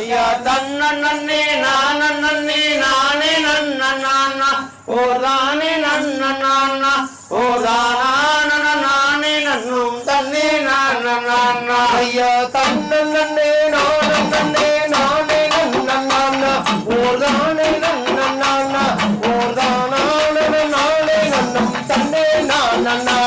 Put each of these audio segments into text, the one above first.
ஐயா தன்ன நன்னே நான் நன்னே நானே நன்ன நானா ஓ தானே நன்ன நானா ஓ தானா நானே நன்னும் தன்னே நான் நானா. ஐயா தன்ன நன்னே நான் நன்னே நானே நன்ன நானா ஓ தானே நன்ன ஓ தானா நன்னும் தன்னே நானா.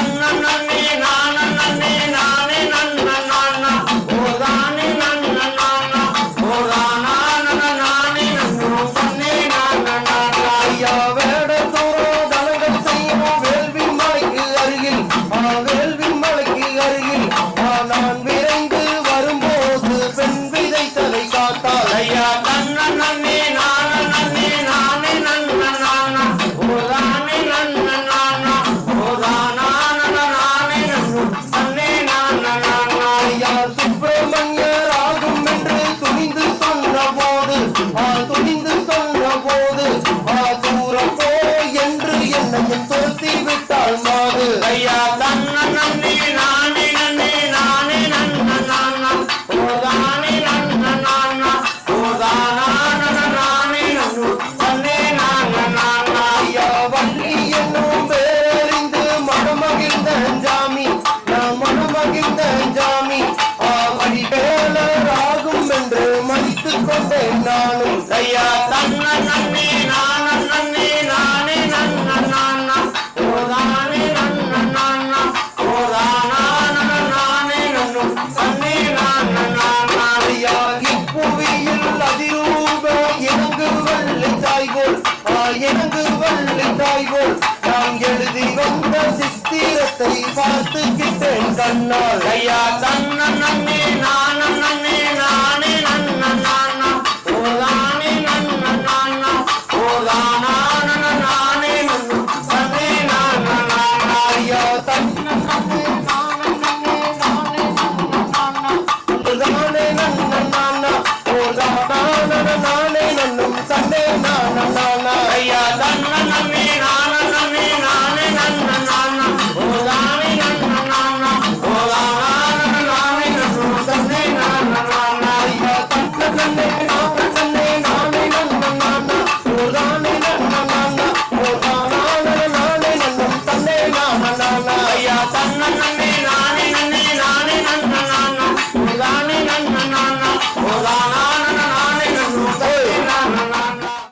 nam nam nam சுப்பிரமணியர் ஆகும் என்று துணிந்து சொன்ன போது துணிந்து சொன்ன போது தூரம் போ என்று என்னையும் தோல்த்தி நாள் எனக்கு வள்ளி தாய்வோல் நாம் எழுதி வந்த சித்திரத்தை பார்த்துக்கிட்டேன் கண்ணால். ஐயா தன் Thank you.